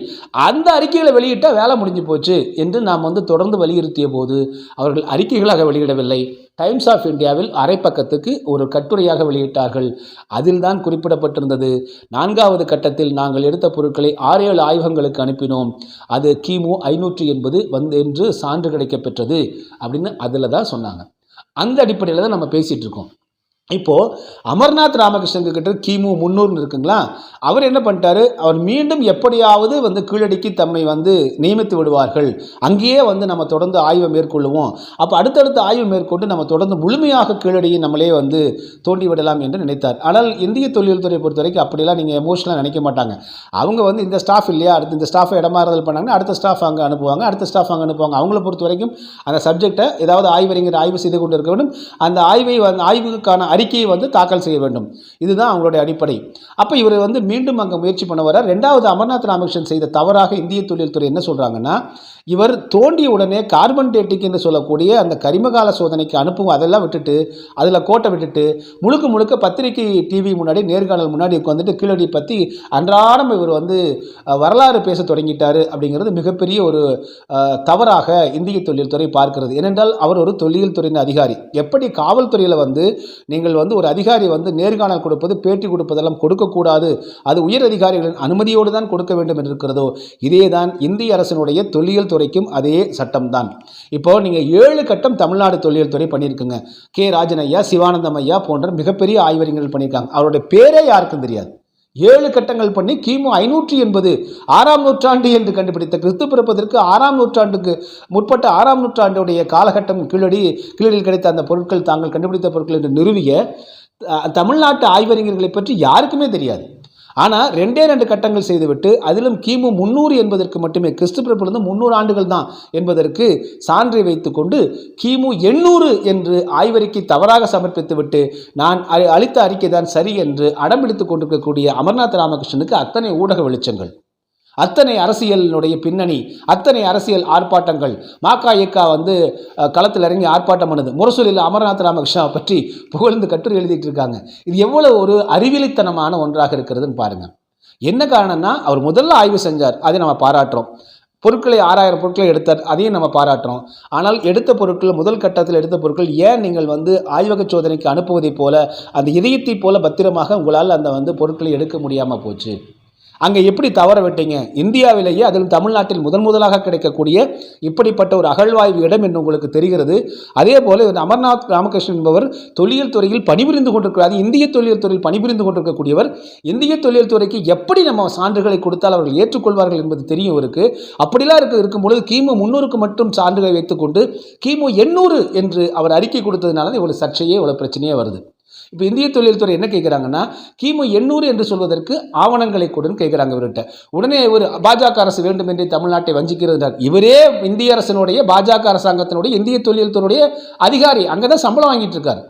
அந்த அறிக்கைகளை வெளியிட்டால் வேலை முடிஞ்சு போச்சு என்று நாம் வந்து தொடர்ந்து வலியுறுத்திய போது அவர்கள் அறிக்கைகளாக வெளியிடவில்லை. டைம்ஸ் ஆஃப் இந்தியாவில் அரை பக்கத்துக்கு ஒரு கட்டுரையாக வெளியிட்டார்கள். அதில் தான் குறிப்பிடப்பட்டிருந்தது. நான்காவது கட்டத்தில் நாங்கள் எடுத்த பொருட்களை ஆறு ஏழு ஆய்வகங்களுக்கு அனுப்பினோம். அது கிமு ஐநூற்றி எண்பது வந்து என்று சான்று கிடைக்கப்பெற்றது அப்படின்னு அதில் தான் சொன்னாங்க. அந்த அடிப்படையில் தான் நம்ம பேசிகிட்டு இருக்கோம். இப்போது அமர்நாத் ராமகிருஷ்ணன் கிட்ட கிமு முன்னூறுன்னு இருக்குங்களா? அவர் என்ன பண்ணிட்டாரு? அவர் மீண்டும் எப்படியாவது வந்து கீழடிக்கு தம்மை வந்து நியமித்து விடுவார்கள். அங்கேயே வந்து நம்ம தொடர்ந்து ஆய்வை மேற்கொள்ளுவோம். அப்போ அடுத்தடுத்த ஆய்வு மேற்கொண்டு நம்ம தொடர்ந்து முழுமையாக கீழடியை நம்மளே வந்து தோண்டி விடலாம் என்று நினைத்தார். ஆனால் இந்திய தொழில்துறையை பொறுத்தவரைக்கும் பொறுத்த வரைக்கும் அப்படிலாம் நீங்கள் எமோஷனலாக நினைக்க மாட்டாங்க. அவங்க வந்து இந்த ஸ்டாஃப் இல்லையா? அடுத்து இந்த ஸ்டாஃபை இடமாறுதல் பண்ணாங்கன்னா அடுத்த ஸ்டாஃப் அங்கே அனுப்புவாங்க அடுத்த ஸ்டாஃப் அங்கே அனுப்புவாங்க. அவங்கள பொறுத்த வரைக்கும் அந்த சப்ஜெக்டை ஏதாவது ஆய்வறிஞர் ஆய்வு செய்து கொண்டு இருக்க வேண்டும். அந்த ஆய்வை வந்து ஆய்வுக்கான அறிக்கையை வந்து தாக்கல் செய்ய வேண்டும். இதுதான் அவங்களுடைய அடிப்படை. அப்போ இவர் வந்து மீண்டும் அங்கே முயற்சி பண்ண வர ரெண்டாவது அமர்நாத் ராமகிருஷ்ணன் செய்த தவறாக இந்திய தொழில்துறை என்ன சொல்கிறாங்கன்னா இவர் தோண்டிய உடனே கார்பன் டேட்டிக் என்று சொல்லக்கூடிய அந்த கரிமகால சோதனைக்கு அனுப்பும் அதெல்லாம் விட்டுட்டு அதில் கோட்டை விட்டுட்டு முழுக்க முழுக்க பத்திரிகை டிவி முன்னாடி நேர்காணல் முன்னாடி உட்காந்துட்டு கீழடி பற்றி அன்றாடம் இவர் வந்து வரலாறு பேச தொடங்கிட்டார் அப்படிங்கிறது மிகப்பெரிய ஒரு தவறாக இந்திய தொழில்துறை பார்க்கிறது. ஏனென்றால் அவர் ஒரு தொல்லியல் துறையின் அதிகாரி. எப்படி காவல்துறையில் வந்து நீங்கள் வந்து ஒரு அதிகாரி வந்து நேர்காணல் கொடுப்பது பேட்டி கொடுப்பதெல்லாம் கொடுக்கக்கூடாது. அது உயர் அதிகாரிகளின் அனுமதியோடு தான் கொடுக்க வேண்டும் என்று இருக்கிறதோ இதே தான் இந்திய அரசினுடைய தொல்லியல் துறைக்கும் அதே சட்டம்தான். இப்போ நீங்கள் ஏழு கட்டம் தமிழ்நாடு தொல்லியல் துறை பண்ணியிருக்குங்க. கே. ராஜன் ஐயா சிவானந்தம் ஐயா போன்ற மிகப்பெரிய ஆய்வறிஞர்கள் பண்ணியிருக்காங்க. அவருடைய பேரே யாருக்கும் தெரியாது. ஏழு கட்டங்கள் பண்ணி கிமு ஐநூற்றி எண்பது ஆறாம் நூற்றாண்டு என்று கண்டுபிடித்த கிறிஸ்து பிறப்பதற்கு ஆறாம் நூற்றாண்டுக்கு முற்பட்ட ஆறாம் நூற்றாண்டுடைய காலகட்டம் கீழடி கீழடியில் கிடைத்த அந்த பொருட்கள் தாங்கள் கண்டுபிடித்த பொருட்கள் என்று நிறுவிய தமிழ்நாட்டு ஆய்வறிஞர்களை பற்றி யாருக்குமே தெரியாது. ஆனால் ரெண்டே ரெண்டு கட்டங்கள் செய்துவிட்டு அதிலும் கிமு முந்நூறு என்பதற்கு மட்டுமே கிறிஸ்து பிறப்பிலிருந்து முந்நூறு ஆண்டுகள் தான் என்பதற்கு சான்றை வைத்துக்கொண்டு கிமு எண்ணூறு என்று ஆய்வறிக்கை தவறாக சமர்ப்பித்துவிட்டு நான் அ- அளித்த அறிக்கை தான் சரி என்று அடம்பிடித்துக் கொண்டிருக்கக்கூடிய அமர்நாத் ராமகிருஷ்ணனுக்கு அத்தனை ஊடக வெளிச்சங்கள். அத்தனை அரசியலினுடைய பின்னணி அத்தனை அரசியல் ஆர்ப்பாட்டங்கள். மாக்கா இயக்கா வந்து களத்தில் இறங்கி ஆர்ப்பாட்டம் பண்ணுது. முரசூலில் அமர்நாத் ராமகிருஷ்ணாவை பற்றி புகழ்ந்து கட்டுரை எழுதிட்டு இருக்காங்க இது எவ்வளவு ஒரு அறிவிலித்தனமான ஒன்றாக இருக்கிறதுன்னு பாருங்க. என்ன காரணம்னா அவர் முதல்ல ஆய்வு செஞ்சார் அதை நம்ம பாராட்டுறோம். பொருட்களை ஆறாயிரம் பொருட்களை எடுத்தார் அதையும் நம்ம பாராட்டுறோம். ஆனால் எடுத்த பொருட்கள் முதல் கட்டத்தில் எடுத்த பொருட்கள் ஏன் நீங்கள் வந்து ஆய்வக சோதனைக்கு அனுப்புவதைப் போல அந்த இதயத்தைப் போல பத்திரமாக உங்களால் அந்த வந்து பொருட்களை எடுக்க முடியாமல் போச்சு? அங்கே எப்படி தவற விட்டீங்க? இந்தியாவிலேயே அதிலும் தமிழ்நாட்டில் முதன் முதலாக கிடைக்கக்கூடிய இப்படிப்பட்ட ஒரு அகழ்வாய்வு இடம் என்று உங்களுக்கு தெரிகிறது. அதே போல அமர்நாத் ராமகிருஷ்ணன் என்பவர் தொழில் துறையில் பணிபுரிந்து கொண்டிருக்கிறார் இந்திய தொழில் துறையில் பணிபுரிந்து கொண்டிருக்கக்கூடியவர். இந்திய தொழில் துறைக்கு எப்படி நம்ம சான்றுகளை கொடுத்தால் அவர்கள் ஏற்றுக்கொள்வார்கள் என்பது தெரியும் இருக்கு அப்படிலாம் இருக்க இருக்கும் பொழுது கிமு முன்னூறுக்கு மட்டும் சான்றுகளை வைத்துக்கொண்டு கிமு எண்ணூறு என்று அவர் அறிக்கை கொடுத்ததுனால தான் இவ்வளவு சர்ச்சையே இவ்வளவு பிரச்சனையே வருது. இப்போ இந்திய தொழில்துறை என்ன கேட்குறாங்கன்னா கிமு எண்ணூறு என்று சொல்வதற்கு ஆவணங்களை கொடுன்னு கேட்குறாங்க இவர்கிட்ட. உடனே இவர் பாஜக அரசு வேண்டும் என்று தமிழ்நாட்டை வஞ்சிக்கிறது இவரே இந்திய அரசினுடைய பாஜக அரசாங்கத்தினுடைய இந்திய தொழில்துறையுடைய அதிகாரி. அங்கே தான் சம்பளம் வாங்கிட்டு இருக்காரு.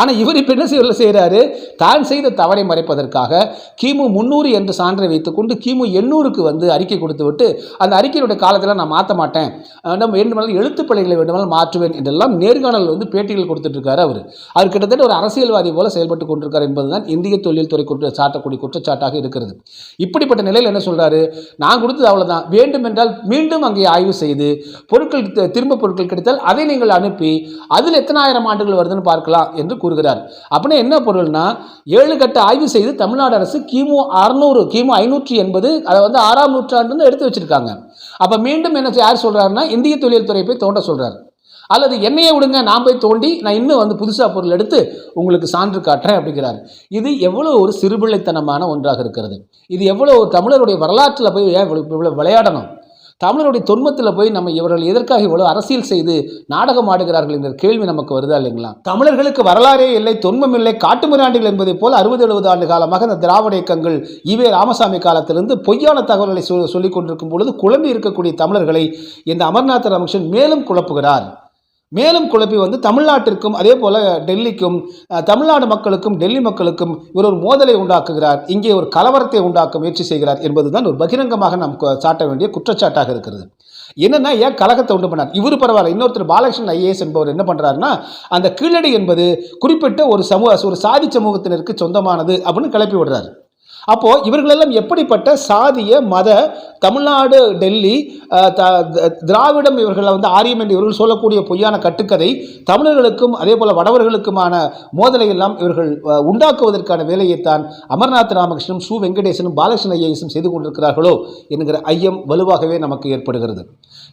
ஆனால் இவர் இப்போ என்ன செய்கிறாரு தான் செய்த தவறை மறைப்பதற்காக கிமு முந்நூறு என்று சான்றை வைத்துக்கொண்டு கிமு எண்ணூறுக்கு வந்து அறிக்கை கொடுத்து விட்டு அந்த அறிக்கையினுடைய காலத்தில் நான் மாற்ற மாட்டேன். நம்ம வேண்டுமானால் எழுத்துப்பிழைகளை வேண்டுமானால் மாற்றுவேன் என்றெல்லாம் நேர்காணல் வந்து பேட்டிகள் கொடுத்துட்டு இருக்காரு அவர். அவர் கிட்டத்தட்ட ஒரு அரசியல்வாதி போல செயல்பட்டு கொண்டிருக்கார் என்பதுதான் இந்திய தொழில்துறை குற்ற சாட்டக்கூடிய குற்றச்சாட்டாக இருக்கிறது. இப்படிப்பட்ட நிலையில் என்ன சொல்கிறாரு நான் கொடுத்தது அவ்வளோதான் வேண்டும் என்றால் மீண்டும் அங்கே ஆய்வு செய்து பொருட்கள் திரும்ப பொருட்கள் கிடைத்தால் அதை நீங்கள் அனுப்பி அதில் எத்தனை ஆயிரம் ஆண்டுகள் வருதுன்னு பார்க்கலாம் என்று கூறுகிறார். அப்படின்னா என்ன பொருள்னா ஏழு கட்ட ஆய்வு செய்து தமிழ்நாடு அரசு கிமு அறுநூறு கிமு ஐநூற்றி எண்பது அதை வந்து ஆறாம் நூற்றாண்டு எடுத்து வச்சிருக்காங்க. அப்போ மீண்டும் என்ன யார் சொல்கிறாருன்னா இந்திய தொழில்துறை போய் தோண்ட சொல்கிறார் அல்லது என்னையே விடுங்க நான் போய் தோண்டி நான் இன்னும் வந்து புதுசாக பொருள் எடுத்து உங்களுக்கு சான்று காட்டுறேன் அப்படிங்கிறார். இது எவ்வளோ ஒரு சிறுபிள்ளைத்தனமான ஒன்றாக இருக்கிறது. இது எவ்வளோ ஒரு தமிழருடைய வரலாற்றில் போய் ஏன் இவ்வளோ விளையாடணும்? தமிழருடைய தொன்மத்தில் போய் நம்ம இவர்கள் எதற்காக இவ்வளோ அரசியல் செய்து நாடகம் ஆடுகிறார்கள் என்ற கேள்வி நமக்கு வருதா இல்லைங்களா? தமிழர்களுக்கு வரலாறே இல்லை தொன்மம் இல்லை காட்டுமிராண்டிகள் என்பதைப் போல் அறுபது எழுபது ஆண்டு காலமாக இந்த திராவிட இயக்கங்கள் இவே ராமசாமி காலத்திலிருந்து பொய்யான தகவல்களை சொல்லிக் கொண்டிருக்கும் பொழுது குழம்பி இருக்கக்கூடிய தமிழர்களை இந்த அமர்நாத் ராமகிருஷ்ணன் மேலும் குழப்புகிறார். மேலும் குழப்பி வந்து தமிழ்நாட்டிற்கும் அதே போல் டெல்லிக்கும் தமிழ்நாடு மக்களுக்கும் டெல்லி மக்களுக்கும் இவர் ஒரு மோதலை உண்டாக்குகிறார். இங்கே ஒரு கலவரத்தை உண்டாக்க முயற்சி செய்கிறார் என்பதுதான் ஒரு பகிரங்கமாக நாம் சாட்ட வேண்டிய குற்றச்சாட்டாக இருக்கிறது. என்னன்னா ஏன் கலகத்தை உண்டு பண்ணார்? இவர் பரவாயில்ல. இன்னொருத்தர் பாலகிருஷ்ணன் ஐஏஎஸ் என்பவர் என்ன பண்ணுறாருன்னா அந்த கீழடி என்பது குறிப்பிட்ட ஒரு சமூக ஒரு சாதி சமூகத்தினருக்கு சொந்தமானது அப்படின்னு கிளப்பி விடுறாரு. அப்போது இவர்களெல்லாம் எப்படிப்பட்ட சாதிய மத தமிழ்நாடு டெல்லி த- த- திராவிடம் இவர்களை வந்து ஆரியம் என்று இவர்கள் சொல்லக்கூடிய பொய்யான கட்டுக்கதை தமிழர்களுக்கும் அதே போல் வடவர்களுக்குமான மோதலை எல்லாம் இவர்கள் உண்டாக்குவதற்கான வேலையைத்தான் அமர்நாத் ராமகிருஷ்ணனும் சு. வெங்கடேசனும் பாலகிருஷ்ணன் ஐயேசும் செய்து கொண்டிருக்கிறார்களோ என்கிற ஐயம் வலுவாகவே நமக்கு ஏற்படுகிறது.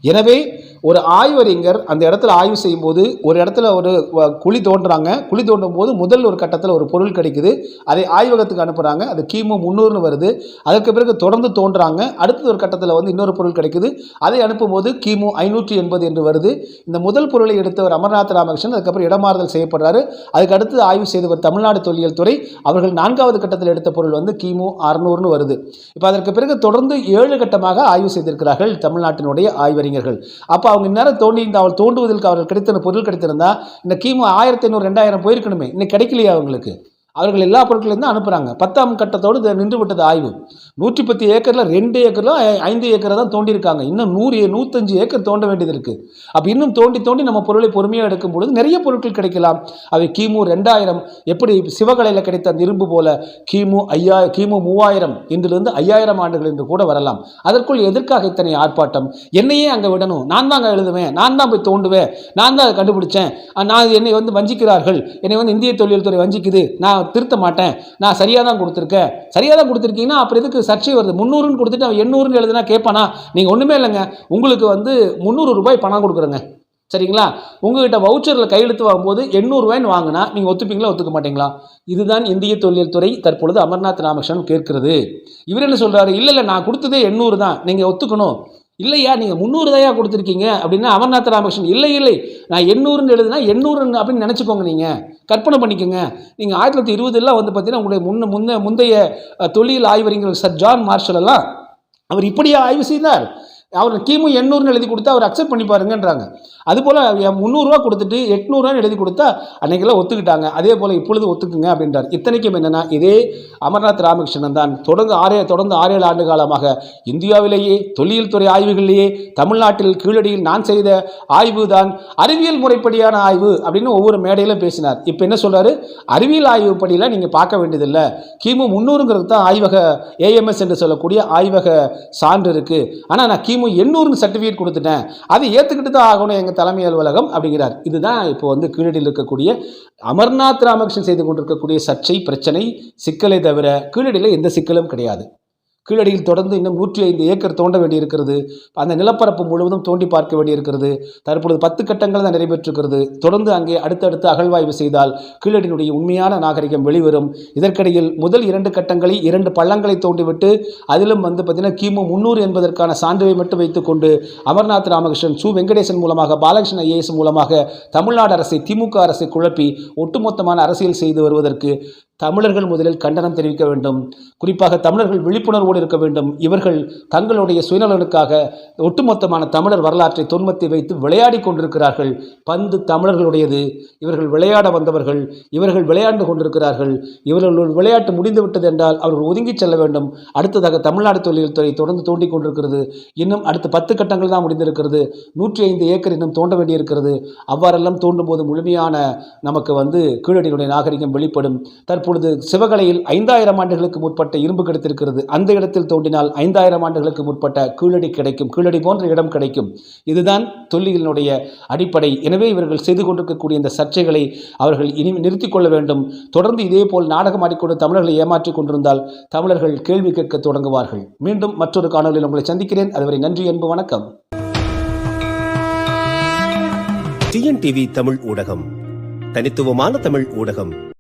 எனவே ஒரு ஆய்வறிஞர் அந்த இடத்துல ஆய்வு செய்யும்போது ஒரு இடத்துல ஒரு குழி தோன்றுறாங்க குழி தோண்டும் போது முதல் ஒரு கட்டத்தில் ஒரு பொருள் கிடைக்குது. அதை ஆய்வகத்துக்கு அனுப்புகிறாங்க அது கிமு முந்நூறுன்னு வருது. அதற்கு பிறகு தொடர்ந்து தோன்றாங்க. அடுத்தது ஒரு கட்டத்தில் வந்து இன்னொரு பொருள் கிடைக்குது. அதை அனுப்பும்போது கிமு ஐநூற்றி எண்பது என்று வருது. இந்த முதல் பொருளை எடுத்தவர் அமர்நாத் ராமகிருஷ்ணன். அதுக்கப்புறம் இடமாறுதல் செய்யப்படுறாரு. அதுக்கு அடுத்து ஆய்வு செய்தவர் தமிழ்நாடு தொல்லியல் துறை. அவர்கள் நான்காவது கட்டத்தில் எடுத்த பொருள் வந்து கிமு அறுநூறுனு வருது. இப்போ அதற்கு பிறகு தொடர்ந்து ஏழு கட்டமாக ஆய்வு செய்திருக்கிறார்கள் தமிழ்நாட்டினுடைய ஆய்வறிஞர் அறிஞர்கள் அப்போ அவங்க இந்நேரம் தோண்டி இந்த அவள் தோண்டுவதற்கு அவர்கள் கிடைத்த பொருள் கிடைத்திருந்தா இந்த கிமு ஆயிரத்தி ஐநூறு ரெண்டாயிரம் போயிருக்கணுமே. இன்னைக்கு கிடைக்கலையா அவங்களுக்கு? அவர்கள் எல்லா பொருட்களையும் தான் அனுப்புகிறாங்க பத்தாம் கட்டத்தோடு இது நின்று விட்டது ஆய்வு. நூற்றி பத்து ஏக்கரில் ரெண்டு ஏக்கரில் ஐந்து ஏக்கரை தான் தோண்டியிருக்காங்க. இன்னும் நூறு நூற்றஞ்சு ஏக்கர் தோண்ட வேண்டியது இருக்குது அப்போ இன்னும் தோண்டி தோண்டி நம்ம பொருளை பொறுமையாக எடுக்கும் பொழுது நிறைய பொருட்கள் கிடைக்கலாம். அவை கிமு ரெண்டாயிரம். எப்படி சிவகலையில் கிடைத்த அந்த இரும்பு போல கிமு ஐயா கிமு மூவாயிரம் இன்றிலிருந்து ஐயாயிரம் ஆண்டுகள் என்று கூட வரலாம். அதற்குள் எதற்காக இத்தனை ஆர்ப்பாட்டம்? என்னையே அங்கே விடணும். நான் தான் அங்கே எழுதுவேன். நான் தான் போய் தோண்டுவேன். நான் தான் அதை கண்டுபிடிச்சேன். நான் என்னை வந்து வஞ்சிக்கிறார்கள். என்னை வந்து இந்திய தொழில்துறை வஞ்சிக்குது. நான் திருத்த மாட்டேன். நான் சரியாக தான் கொடுத்துருக்கேன். சரியாக தான் கொடுத்துருக்கீங்கன்னா அப்புறம் எதுக்கு சர்ச்சை வருது? முந்நூறுன்னு கொடுத்துட்டு அவன் எண்ணூறுன்னு எழுதுனா கேட்பானா? நீங்கள் ஒன்றுமே இல்லைங்க. உங்களுக்கு வந்து முந்நூறு ரூபாய் பணம் கொடுக்குறேங்க. சரிங்களா? உங்ககிட்ட வவுச்சரில் கையெழுத்து வாங்கும்போது எண்ணூறுரூவாய்னு வாங்கினா நீங்கள் ஒத்துப்பீங்களா ஒத்துக்க மாட்டீங்களா? இதுதான் இந்திய தொழில் துறை தற்பொழுது அமர்நாத் ராமகிருஷ்ணன் கேட்கிறது. இவர் என்ன சொல்கிறாரு இல்லை இல்லை நான் கொடுத்ததே எண்ணூறு தான். நீங்கள் ஒத்துக்கணும். இல்லையா? நீங்கள் முந்நூறு தயா கொடுத்துருக்கீங்க? அப்படின்னா அமர்நாத் ராமகிருஷ்ணன் இல்லை இல்லை. நான் எண்ணூறுன்னு எழுதுனா எண்ணூறுன்னு அப்படின்னு நினச்சிக்கோங்க நீங்கள் கற்பனை பண்ணிக்கோங்க. நீங்கள் ஆயிரத்தி தொள்ளாயிரத்தி இருபதுலாம் வந்து பார்த்தீங்கன்னா உங்களுடைய முன்ன முன்ன முந்தைய தொழில் ஆய்வறிஞர் சர் ஜான் மார்ஷல் எல்லாம் அவர் இப்படியே ஆய்வு செய்தார். அவர் கிமு எண்ணூறுன்னு எழுதி கொடுத்தா அவர் அக்செப்ட் பண்ணி பாருங்கன்றாங்க. அதுபோல் முந்நூறுரூவா கொடுத்துட்டு எட்நூறுவான்னு எழுதி கொடுத்தா அன்றைக்கெல்லாம் ஒத்துக்கிட்டாங்க. அதே போல் இப்பொழுது ஒத்துக்குங்க அப்படின்றார். இத்தனைக்கும் என்னென்னா இதே அமர்நாத் ராமகிருஷ்ணன் தான். தொடர்ந்து ஆறே தொடர்ந்து ஆறேழு ஆண்டு காலமாக இந்தியாவிலேயே தொல்லியல் துறை ஆய்வுகளிலேயே தமிழ்நாட்டில் கீழடியில் நான் செய்த ஆய்வு தான் அறிவியல் முறைப்படியான ஆய்வு அப்படின்னு ஒவ்வொரு மேடையிலும் பேசினார். இப்போ என்ன சொல்றாரு? அறிவியல் ஆய்வு படியெல்லாம் நீங்கள் பார்க்க வேண்டியதில்லை. கிமு முந்நூறுங்கிறது தான் ஆய்வக ஏஎம்எஸ் என்று சொல்லக்கூடிய ஆய்வக சான்று இருக்குது ஆனால் நான் கிமு எண்ணூறுன்னு சர்டிஃபிகேட் கொடுத்துட்டேன். அதை ஏற்றுக்கிட்டு தான் ஆகணும் எங்கள் தலைமை அலுவலகம் அப்படிங்கிறார். இதுதான் இப்போ வந்து கீழடியில் இருக்கக்கூடிய அமர்நாத் ராமகிருஷ்ணன் செய்து கொண்டிருக்கக்கூடிய சர்ச்சை பிரச்சனை சிக்கலை தவிர கீழடியில் எந்த சிக்கலும் கிடையாது. கீழடியில் தொடர்ந்து இன்னும் நூற்றி ஐந்து ஏக்கர் தோண்ட வேண்டியிருக்கிறது. அந்த நிலப்பரப்பு முழுவதும் தோண்டி பார்க்க வேண்டியிருக்கிறது. தற்பொழுது பத்து கட்டங்கள் தான் நிறைவேற்றிருக்கிறது. தொடர்ந்து அங்கே அடுத்தடுத்து அகழ்வாய்வு செய்தால் கீழடியினுடைய உண்மையான நாகரிகம் வெளிவரும். இதற்கிடையில் முதல் இரண்டு கட்டங்களை இரண்டு பள்ளங்களை தோண்டிவிட்டு அதிலும் வந்து பார்த்தீங்கன்னா கிமு முன்னூறு என்பதற்கான சான்றுவை மட்டும் வைத்துக்கொண்டு அமர்நாத் ராமகிருஷ்ணன் சு வெங்கடேசன் மூலமாக பாலகிருஷ்ணன் ஐஏஎஸ் மூலமாக தமிழ்நாடு அரசை திமுக அரசை குழப்பி ஒட்டுமொத்தமான அரசியல் செய்து வருவதற்கு தமிழர்கள் முதலில் கண்டனம் தெரிவிக்க வேண்டும். குறிப்பாக தமிழர்கள் விழிப்புணர்வோடு இருக்க வேண்டும். இவர்கள் தங்களுடைய சுயநலனுக்காக ஒட்டுமொத்தமான தமிழர் வரலாற்றை தொன்மத்தை வைத்து விளையாடி கொண்டிருக்கிறார்கள். பந்து தமிழர்களுடையது. இவர்கள் விளையாட வந்தவர்கள் இவர்கள் விளையாண்டு கொண்டிருக்கிறார்கள். இவர்கள் விளையாட்டு முடிந்துவிட்டது என்றால் அவர்கள் ஒதுங்கிச் செல்ல வேண்டும். அடுத்ததாக தமிழ்நாடு தொழில் துறை தொடர்ந்து தோண்டிக் கொண்டிருக்கிறது. இன்னும் அடுத்த பத்து கட்டங்கள் தான் முடிந்திருக்கிறது. நூற்றி ஐந்து ஏக்கர் இன்னும் தோண்ட வேண்டியிருக்கிறது. அவ்வாறெல்லாம் தோண்டும் போது முழுமையான நமக்கு வந்து கீழடியினுடைய நாகரிகம் வெளிப்படும். தற்போது இப்பொழுது சிவகலையில் ஐந்தாயிரம் ஆண்டுகளுக்கு முற்பட்ட இரும்பு கிடைத்திருக்கிறது. அந்த இடத்தில் தோண்டினால் ஐந்தாயிரம் ஆண்டுகளுக்கு முற்பட்ட கீழடி கிடைக்கும். கீழடி போன்ற இடம் கிடைக்கும். இதுதான் தொல்லியலினுடைய அடிப்படை. எனவே இவர்கள் செய்து கொண்டிருக்கக்கூடிய இந்த சர்ச்சைகளை அவர்கள் இனி நிறுத்திக் கொள்ள வேண்டும். தொடர்ந்து இதேபோல் நாடகம் ஆடிக்கொண்டு தமிழர்களை ஏமாற்றிக் கொண்டிருந்தால் தமிழர்கள் கேள்வி கேட்க தொடங்குவார்கள். மீண்டும் மற்றொரு காணொலியில் உங்களை சந்திக்கிறேன். அதுவரை நன்றி அன்பு வணக்கம். டிஎன்டிவி தமிழ் ஊடகம். தனித்துவமான தமிழ் ஊடகம்.